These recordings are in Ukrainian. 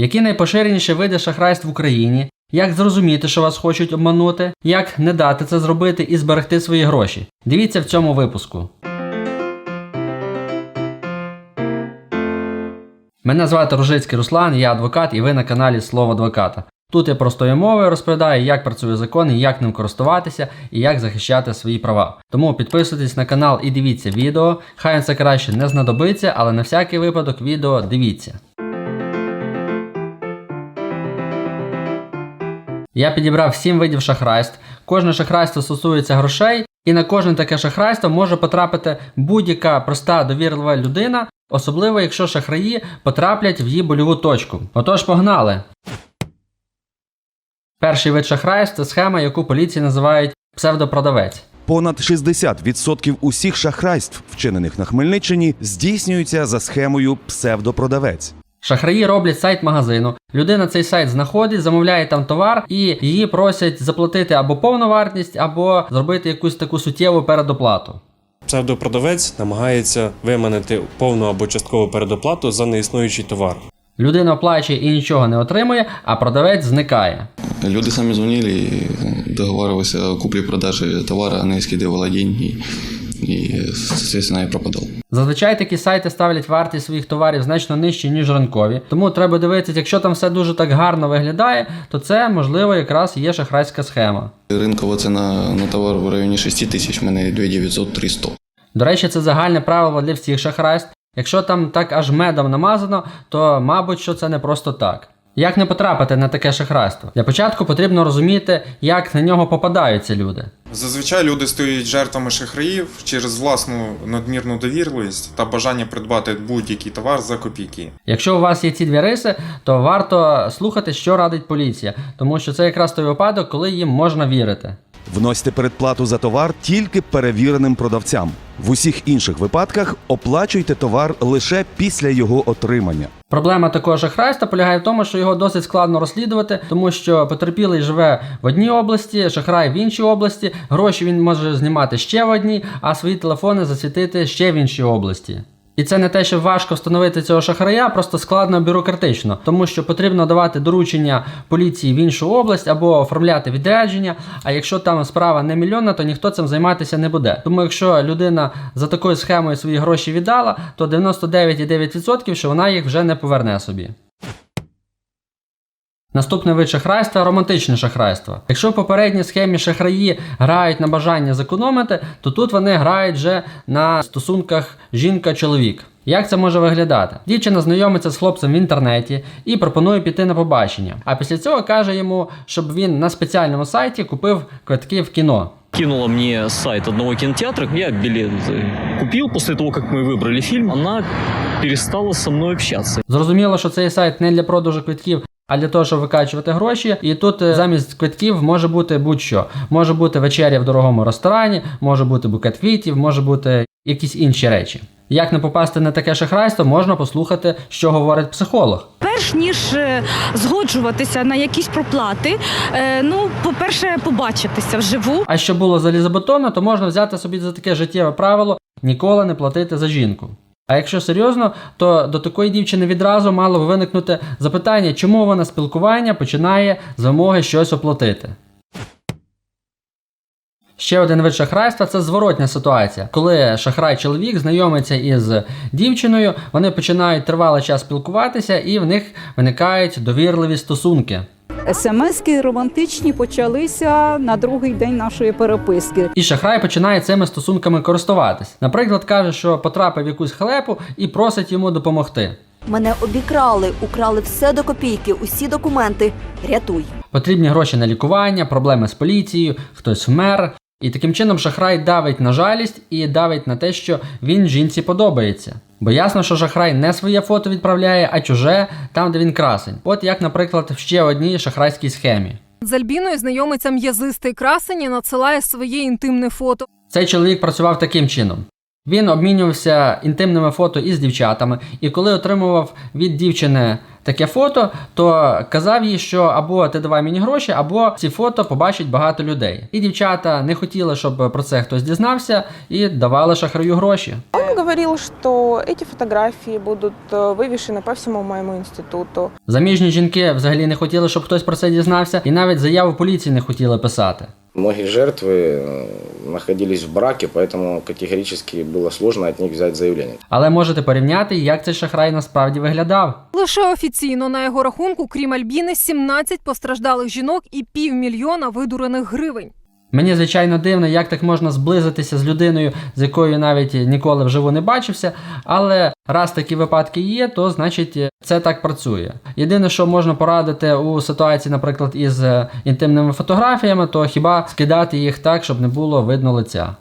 Які найпоширеніші види шахрайств в Україні? Як зрозуміти, що вас хочуть обманути? Як не дати це зробити і зберегти свої гроші? Дивіться в цьому випуску. Мене звати Ружицький Руслан, я адвокат і ви на каналі Слово адвоката. Тут я простою мовою розповідаю, як працює закон, як ним користуватися, і як захищати свої права. Тому підписуйтесь на канал і дивіться відео. Хай це краще не знадобиться, але на всякий випадок відео дивіться. Я підібрав 7 видів шахрайств. Кожне шахрайство стосується грошей, і на кожне таке шахрайство може потрапити будь-яка проста довірлива людина, особливо якщо шахраї потраплять в її больову точку. Отож, погнали! Перший вид шахрайств це схема, яку поліції називають псевдопродавець. Понад 60% усіх шахрайств, вчинених на Хмельниччині, здійснюються за схемою псевдопродавець. Шахраї роблять сайт магазину. Людина цей сайт знаходить, замовляє там товар і її просять заплатити або повну вартість, або зробити якусь таку суттєву передоплату. Псевдопродавець намагається виманити повну або часткову передоплату за неіснуючий товар. Людина оплачує і нічого не отримує, а продавець зникає. Люди сами звонили и договаривались о купле-продаже товара, она скидывала деньги и, соответственно, я пропадал. Зазвичай такі сайти ставлять вартість своїх товарів значно нижче, ніж ринкові. Тому треба дивитися, якщо там все дуже так гарно виглядає, то це можливо якраз є шахрайська схема. Ринкова ціна на товар в районі 6 тисяч, в мене 2900 300. До речі, це загальне правило для всіх шахрайств. Якщо там так аж медом намазано, то мабуть, що це не просто так. Як не потрапити на таке шахрайство? Для початку потрібно розуміти, як на нього попадаються люди. Зазвичай люди стають жертвами шахраїв через власну надмірну довірливість та бажання придбати будь-який товар за копійки. Якщо у вас є ці дві риси, то варто слухати, що радить поліція, тому що це якраз той випадок, коли їм можна вірити. Вносьте передплату за товар тільки перевіреним продавцям. В усіх інших випадках оплачуйте товар лише після його отримання. Проблема такого шахрайства полягає в тому, що його досить складно розслідувати, тому що потерпілий живе в одній області, шахрай в іншій області, гроші він може знімати ще в одній, а свої телефони засвітити ще в іншій області. І це не те, що важко встановити цього шахрая, просто складно бюрократично, тому що потрібно давати доручення поліції в іншу область або оформляти відрядження. А якщо там справа не мільйонна, то ніхто цим займатися не буде. Тому якщо людина за такою схемою свої гроші віддала, то 99,9% що вона їх вже не поверне собі. Наступний вид шахрайства романтичне шахрайство. Якщо в попередній схемі шахраї грають на бажання зекономити, то тут вони грають вже на стосунках жінка-чоловік. Як це може виглядати? Дівчина знайомиться з хлопцем в інтернеті і пропонує піти на побачення. А після цього каже йому, щоб він на спеціальному сайті купив квитки в кіно. кинула мне сайт одного кинотеатра, я билет э, купил. После того, как мы выбрали фильм, она перестала со мной общаться. Зрозуміло, що цей сайт не для продажу квитків, а для того, щоб викачувати гроші. І тут е, замість квитків може бути будь-що. Може бути вечеря в дорогому ресторані, може бути букет квітів, може бути якісь інші речі. Як не попасти на таке шахрайство, можна послухати, що говорить психолог. Перш ніж е, згоджуватися на якісь проплати, е, ну, по-перше, побачитися вживу. А щоб було залізобетонно, то можна взяти собі за таке життєве правило ніколи не платити за жінку. А якщо серйозно, то до такої дівчини відразу мало б виникнути запитання, чому вона спілкування починає з вимоги щось оплатити. Ще один вид шахрайства це зворотня ситуація. Коли шахрай-чоловік знайомиться із дівчиною, вони починають тривалий час спілкуватися, і в них виникають довірливі стосунки. СМСки романтичні почалися на другий день нашої переписки. І шахрай починає цими стосунками користуватись. Наприклад, каже, що потрапив в якусь халепу і просить йому допомогти. Мене обікрали, украли все до копійки, усі документи. Рятуй. Потрібні гроші на лікування, проблеми з поліцією, хтось вмер. І таким чином шахрай давить на жалість і давить на те, що він жінці подобається. Бо ясно, що шахрай не своє фото відправляє, а чуже там, де він красень. От як, наприклад, в ще одній шахрайській схемі. З Альбіною знайомиться м'язистий красень і надсилає своє інтимне фото. Цей чоловік працював таким чином. Він обмінювався інтимними фото із дівчатами, і коли отримував від дівчини таке фото, то казав їй, що або ти давай мені гроші, або ці фото побачить багато людей. І дівчата не хотіли, щоб про це хтось дізнався, і давали шахраю гроші. Он говорил, что эти фотографии будут э, вывешены по всему моему институту. Заміжні жінки взагалі не хотіли, щоб хтось про це дізнався, і навіть заяву поліції не хотіли писати. Многие жертвы э, находились в браке, поэтому категорически было сложно от них взять заявление. Але можете порівняти, як цей шахрай насправді виглядав. Лише офіційно на його рахунку, крім Альбіни, 17 постраждалих жінок і півмільйона видурених гривень. Мені звичайно дивно, як так можна зблизитися з людиною, з якою навіть ніколи вживу не бачився. Але раз такі випадки є, то значить це так працює. Єдине, що можна порадити у ситуації, наприклад, із е, інтимними фотографіями, то хіба скидати їх так, щоб не було видно лиця.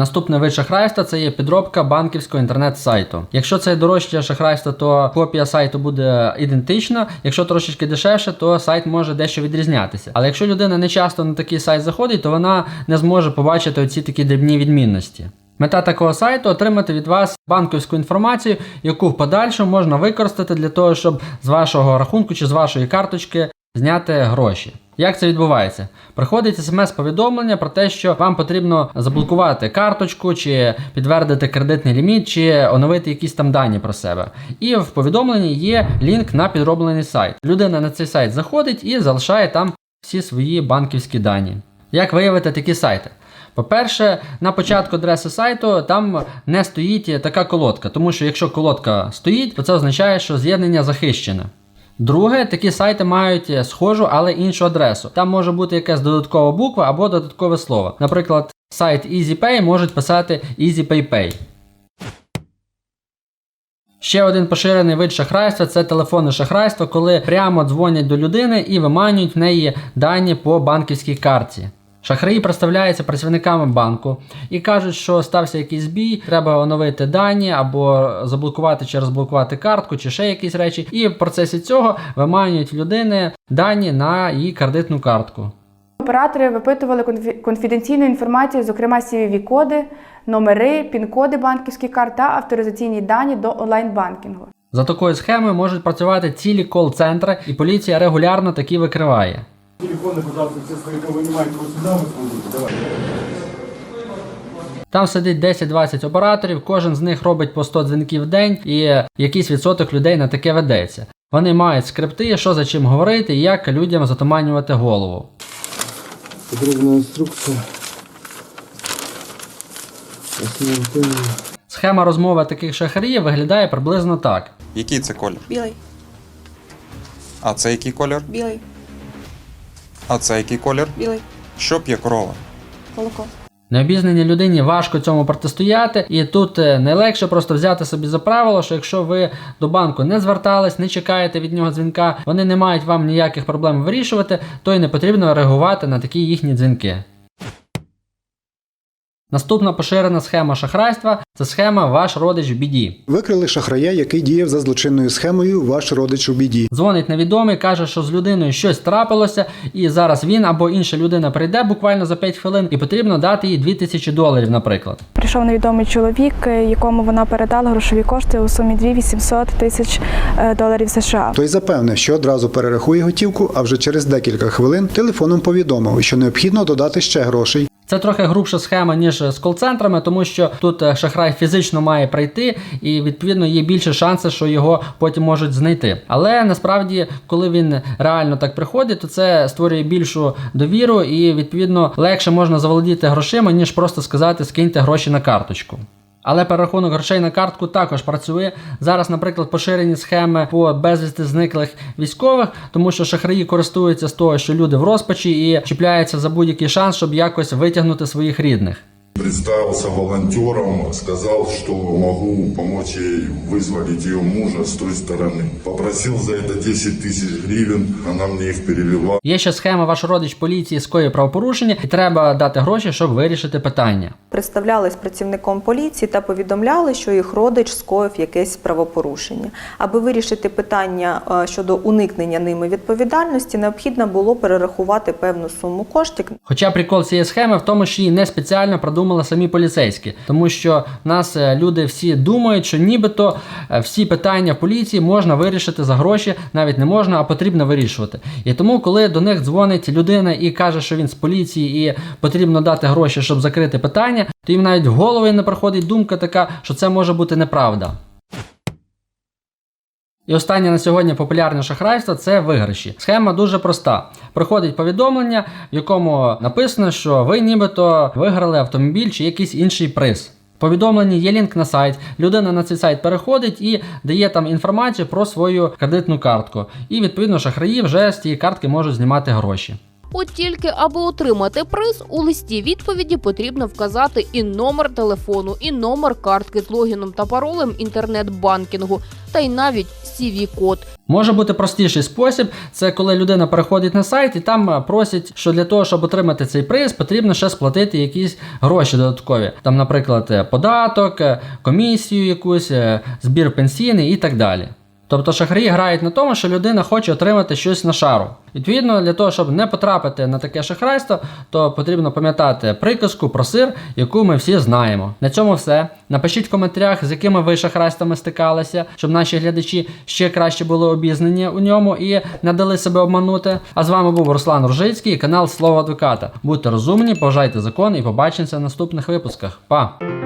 Наступний вид шахрайства це є підробка банківського інтернет-сайту. Якщо це дорожче шахрайство, то копія сайту буде ідентична. Якщо трошечки дешевше, то сайт може дещо відрізнятися. Але якщо людина не часто на такий сайт заходить, то вона не зможе побачити оці такі дрібні відмінності. Мета такого сайту отримати від вас банківську інформацію, яку в подальшому можна використати для того, щоб з вашого рахунку чи з вашої карточки зняти гроші. Як це відбувається? Приходить смс-повідомлення про те, що вам потрібно заблокувати карточку, чи підтвердити кредитний ліміт, чи оновити якісь там дані про себе. І в повідомленні є лінк на підроблений сайт. Людина на цей сайт заходить і залишає там всі свої банківські дані. Як виявити такі сайти? По-перше, на початку адреси сайту там не стоїть така колодка, тому що якщо колодка стоїть, то це означає, що з'єднання захищене. Друге, такі сайти мають схожу, але іншу адресу. Там може бути якась додаткова буква або додаткове слово. Наприклад, сайт EasyPay можуть писати EasyPayPay. Ще один поширений вид шахрайства це телефонне шахрайство, коли прямо дзвонять до людини і виманюють в неї дані по банківській картці. Шахраї представляються працівниками банку і кажуть, що стався якийсь збій, треба оновити дані або заблокувати чи розблокувати картку, чи ще якісь речі. І в процесі цього виманюють людини дані на її кредитну картку. Оператори випитували конфі- конфіденційну інформацію, зокрема CVV-коди, номери, пін-коди банківських карт та авторизаційні дані до онлайн-банкінгу. За такою схемою можуть працювати цілі кол-центри, і поліція регулярно такі викриває. Там сидить 10-20 операторів, кожен з них робить по 100 дзвінків в день, і якийсь відсоток людей на таке ведеться. Вони мають скрипти, що за чим говорити і як людям затуманювати голову. Подробная инструкция. Схема розмови таких шахраїв виглядає приблизно так. Який це колір? Білий, А це який колір? білий, А це який колір? білий, Що п'є корова? молоко. Необізнаній людині важко цьому протистояти, і тут е, найлегше просто взяти собі за правило, що якщо ви до банку не звертались, не чекаєте від нього дзвінка, вони не мають вам ніяких проблем вирішувати, то й не потрібно реагувати на такі їхні дзвінки. Наступна поширена схема шахрайства це схема ваш родич в біді. Викрили шахрая, який діяв за злочинною схемою ваш родич у біді. Дзвонить невідомий, каже, що з людиною щось трапилося, і зараз він або інша людина прийде буквально за 5 хвилин, і потрібно дати їй 2000 доларів, наприклад. Прийшов невідомий чоловік, е, якому вона передала грошові кошти у сумі 2800 тисяч е, доларів США. Той запевнив, що одразу перерахує готівку, а вже через декілька хвилин телефоном повідомив, що необхідно додати ще грошей. Це трохи грубша схема, ніж з кол-центрами, тому що тут е, шахрай фізично має прийти, і відповідно є більше шанси, що його потім можуть знайти. Але насправді, коли він реально так приходить, то це створює більшу довіру, і відповідно легше можна заволодіти грошима, ніж просто сказати скиньте гроші на карточку. Але перерахунок грошей на картку також працює. Зараз, наприклад, поширені схеми по безвісти зниклих військових, тому що шахраї користуються з того, що люди в розпачі і чіпляються за будь-який шанс, щоб якось витягнути своїх рідних. Представился волонтером, сказал, что могу помочь ей вызволить ее мужа с той стороны. Попросил за это 10 тысяч гривен, она мне их перевела. Є ще схема ваш родич поліції скоїв правопорушення, і треба дати гроші, щоб вирішити питання. Представлялись працівником поліції та повідомляли, що їх родич скоїв якесь правопорушення. Аби вирішити питання е, щодо уникнення ними відповідальності, необхідно було перерахувати певну суму коштів. Хоча прикол цієї схеми в тому, що її не спеціально продумали думали самі поліцейські, тому що нас е, люди всі думають, що нібито е, всі питання в поліції можна вирішити за гроші, навіть не можна, а потрібно вирішувати. І тому, коли до них дзвонить людина і каже, що він з поліції і потрібно дати гроші, щоб закрити питання, то їм навіть в голову не проходить думка така, що це може бути неправда. І останнє на сьогодні популярне шахрайство це виграші. Схема дуже проста. Приходить повідомлення, в якому написано, що ви нібито виграли автомобіль чи якийсь інший приз. В повідомленні є лінк на сайт. Людина на цей сайт переходить і дає там інформацію про свою кредитну картку. І відповідно шахраї вже з цієї картки можуть знімати гроші. От тільки аби отримати приз, у листі відповіді потрібно вказати і номер телефону, і номер картки з логіном та паролем інтернет-банкінгу, та й навіть CV-код. Може бути простіший спосіб, це коли людина переходить на сайт і там е, просять, що для того, щоб отримати цей приз, потрібно ще сплатити якісь гроші додаткові. Там, наприклад, е, податок, е, комісію якусь, збір пенсійний і так далі. Тобто шахраї грають на тому, що людина хоче отримати щось на шару. Відповідно, для того, щоб не потрапити на таке шахрайство, то потрібно пам'ятати приказку про сир, яку ми всі знаємо. На цьому все. Напишіть в коментарях, з якими ви шахрайствами стикалися, щоб наші глядачі ще краще були обізнані у ньому і не дали себе обманути. А з вами був Руслан Ружицький, канал Слово Адвоката. Будьте розумні, поважайте закон і побачимося в наступних випусках. Па!